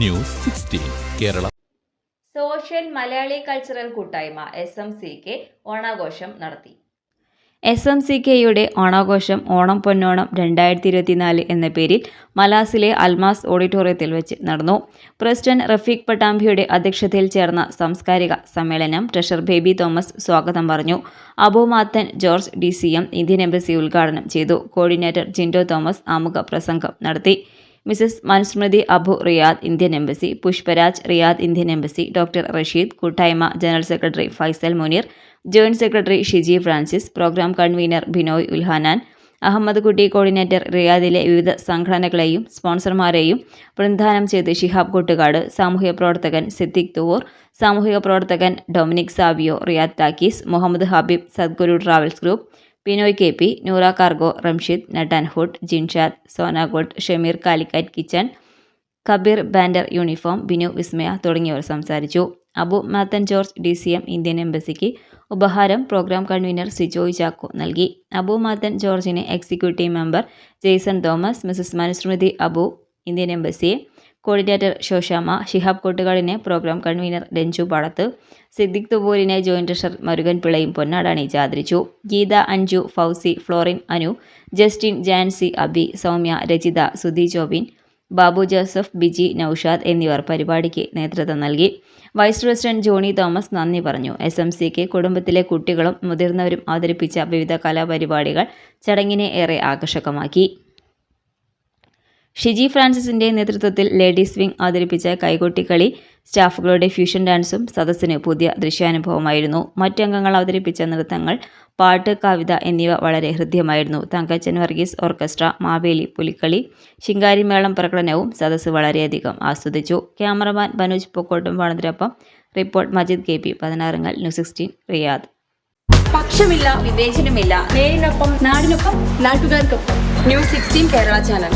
News sixteen Kerala. Social Malayali cultural കൂട്ടായ്മ S M C K ഓണാഘോഷം നടത്തി. S M C കെയുടെ ഓണാഘോഷം ഓണം പൊന്നോണം രണ്ടായിരത്തി ഇരുപത്തിനാല് എന്ന പേരിൽ മലാസിലെ അൽമാസ് ഓഡിറ്റോറിയത്തിൽ വെച്ച് നടന്നു. പ്രസിഡന്റ് റഫീഖ് പട്ടാമ്പിയുടെ അധ്യക്ഷതയിൽ ചേർന്ന സാംസ്കാരിക സമ്മേളനം ട്രഷർ ബേബി തോമസ് സ്വാഗതം പറഞ്ഞു. Abumathan George D C M Indian embassy ഉദ്ഘാടനം ചെയ്തു. കോർഡിനേറ്റർ ജിൻഡോ തോമസ് ആമുഖ പ്രസംഗം നടത്തി. Mrs Manusmriti Abu Riyadh Indian embassy Pushparaj Riyadh Indian embassy doctor Rasheed കൂട്ടായ്മ general secretary Faisal Muneer joint secretary Shiji Francis program convener Binoy Ulhanan Ahammed Kutty coordinator റിയാദിലെ വിവിധ സംഘടനകളെയും സ്പോൺസർമാരെയും പ്രതിദാനം ചെയ്ത് ഷിഹാബ് കൂട്ടുകാട് സാമൂഹിക പ്രവർത്തകൻ സിദ്ദിഖ് തുവൂർ സാമൂഹിക പ്രവർത്തകൻ Dominic Savio Riyadh talkies Muhammad Habeeb Sadguru travels group Binoy K P Noora cargo Ramshid നട്ടൻഹുഡ് Jinshad Sona gold Shameer Calicut kitchen Kabeer ബാൻഡർ uniform Binu Vismaya തുടങ്ങിയവർ സംസാരിച്ചു. Abu Mathan George D C M Indian എംബസിക്ക് ഉപഹാരം പ്രോഗ്രാം കൺവീനർ സിജോയ് ചാക്കോ നൽകി. അബു മാത്തൻ ജോർജിനെ executive member Jaison Thomas Mrs Manusmriti Abu Indian എംബസിയെ coordinator Shoshama Shihab കോട്ടുകാടിനെ programme convener Ranju Padath Siddique തുബൂരിനെ joint ഷർ മരുകൻ പിള്ളയും പൊന്നാടാണി ആദരിച്ചു Geetha Anju Fousi Florin Anu Justin Jansi Abi Soumya Rachitha Sudhi Jobin Babu Joseph Biji Noushad എന്നിവർ പരിപാടിക്ക് നേതൃത്വം നൽകി. വൈസ് പ്രസിഡന്റ് ജോണി തോമസ് നന്ദി പറഞ്ഞു. എസ് എം സിക്ക് കുടുംബത്തിലെ കുട്ടികളും മുതിർന്നവരും അവതരിപ്പിച്ച വിവിധ കലാപരിപാടികൾ ചടങ്ങിനെ ഏറെ ആകർഷകമാക്കി. ഷിജി ഫ്രാൻസിസിന്റെ നേതൃത്വത്തിൽ ലേഡീസ് വിംഗ് അവതരിപ്പിച്ച കൈകൊട്ടിക്കളി സ്റ്റാഫുകളുടെ ഫ്യൂഷൻ ഡാൻസും സദസ്സിന് പുതിയ ദൃശ്യാനുഭവമായിരുന്നു. മറ്റംഗങ്ങൾ അവതരിപ്പിച്ച നൃത്തങ്ങൾ പാട്ട് കവിത എന്നിവ വളരെ ഹൃദ്യമായിരുന്നു. തങ്കച്ചൻ വർഗീസ് ഓർക്കസ്ട്ര മാവേലി പുലിക്കളി ശിങ്കാരിമേളം പ്രകടനവും സദസ്സ് വളരെയധികം ആസ്വദിച്ചു. ക്യാമറമാൻ മനോജ് പൊക്കോട്ടും വാണതിരൊപ്പം റിപ്പോർട്ട് മജിദ് കെ പി പതിനാറുങ്ങൽ ന്യൂസ് സിക്സ്റ്റീൻ റിയാദ്. പക്ഷമില്ല വിവേചനമില്ല. നേരിനൊപ്പം നാടിനൊപ്പം നാട്ടുകാർക്കൊപ്പം. News sixteen Kerala channel.